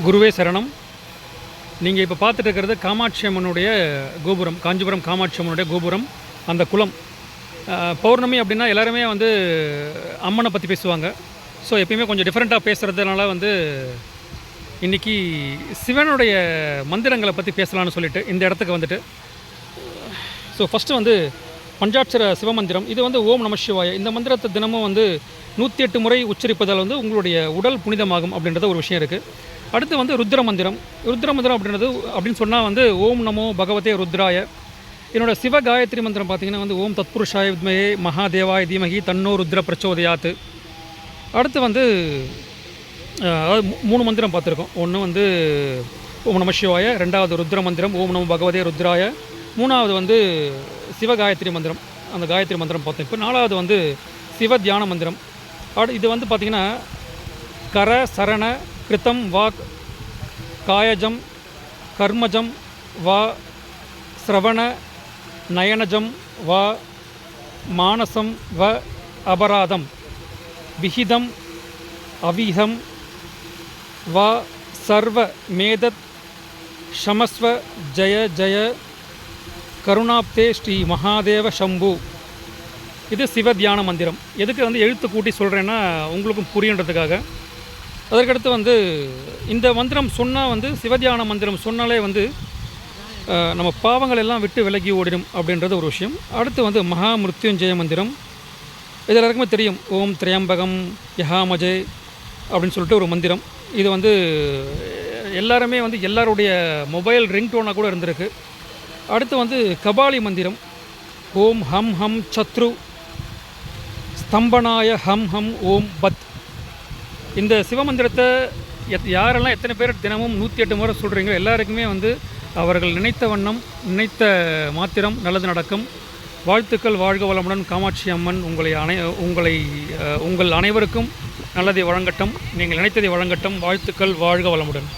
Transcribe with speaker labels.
Speaker 1: குருவே சரணம். நீங்கள் இப்போ பார்த்துட்டு இருக்கிறது காமாட்சி அம்மனுடைய கோபுரம் காஞ்சிபுரம் காமாட்சி அம்மனுடைய கோபுரம் அந்த குளம். பௌர்ணமி அப்படின்னா எல்லாருமே வந்து அம்மனை பற்றி பேசுவாங்க. ஸோ எப்பயுமே கொஞ்சம் டிஃப்ரெண்ட்டாக பேசுகிறதுனால வந்து இன்றைக்கி சிவனுடைய மந்திரங்களை பற்றி பேசலான்னு சொல்லிட்டு இந்த இடத்துக்கு வந்துட்டு. ஸோ ஃபஸ்ட்டு வந்து பஞ்சாட்சர சிவமந்திரம். இது வந்து ஓம் நம சிவாய. இந்த மந்திரத்தை தினமும் வந்து நூற்றி எட்டு முறை உச்சரிப்பதால் வந்து உங்களுடைய உடல் புனிதமாகும் அப்படின்றத ஒரு விஷயம் இருக்குது அடுத்து வந்து ருத்ர மந்திரம் ருத்ர மந்திரம் அப்படின்றது அப்படின்னு சொன்னால் வந்து ஓம் நமோ பகவதே ருத்ராய. என்னோட சிவ காயத்ரி மந்திரம் பார்த்தீங்கன்னா வந்து ஓம் தத்புருஷாய வித்மயே மகாதேவாய தீமகி தன்னோ ருத்ர பிரச்சோதயாத்து. அடுத்து வந்து அதாவது மூணு மந்திரம் பார்த்துருக்கோம். ஒன்று வந்து ஓம் நம சிவாய ரெண்டாவது ருத்ர மந்திரம் ஓம் நமோ பகவதே ருத்ராய. மூணாவது வந்து சிவ காயத்ரி மந்திரம். அந்த காயத்ரி மந்திரம் பார்த்தோம். இப்போ நாலாவது வந்து சிவ தியான மந்திரம். அடு இது வந்து பார்த்திங்கன்னா கர சரண கிருத்தம் வாக் காயஜம் கர்மஜம் வா சிரவண நயனஜம் வா மானசம் வ அபராதம் விகிதம் அவிஹம் வா சர்வ மேதத் ஷமஸ்வ ஜய ஜய கருணாப்தே ஸ்ரீ மகாதேவ சம்பு இது சிவ தியான மந்திரம். எதுக்கு வந்து எழுத்து கூட்டி சொல்கிறேன்னா உங்களுக்கும் புரியுன்றதுக்காக. அதற்கடுத்து வந்து இந்த மந்திரம் சொன்னால் வந்து சிவதியான மந்திரம் சொன்னாலே வந்து நம்ம பாவங்கள் எல்லாம் விட்டு விலகி ஓடிடும் அப்படின்றது ஒரு விஷயம். அடுத்து வந்து மகா மிருத்யுஞ்சய மந்திரம். இது எல்லாருக்குமே தெரியும். ஓம் திரையம்பகம் யஹாமஜே அப்படின்னு சொல்லிட்டு ஒரு மந்திரம். இது வந்து எல்லாருமே வந்து எல்லாருடைய மொபைல் ரிங்டோனாக கூட இருந்திருக்கு. அடுத்து வந்து கபாலி மந்திரம். ஓம் ஹம் ஹம் சத்ரு ஸ்தம்பனாய ஹம் ஹம் ஓம் பத் இந்த சிவமந்திரத்தை எத் யாரெல்லாம் எத்தனை பேர் தினமும் நூற்றி எட்டு முறை சொல்கிறீங்களோ எல்லாருக்குமே வந்து அவர்கள் நினைத்த வண்ணம் நினைத்த மாத்திரம் நல்லது நடக்கும். வாழ்த்துக்கள் வாழ்க வளமுடன் காமாட்சி அம்மன் உங்களை அனை உங்களை உங்கள் அனைவருக்கும் நல்லதை வழங்கட்டும் நீங்கள் நினைத்ததை வழங்கட்டும். வாழ்த்துக்கள் வாழ்க வளமுடன்.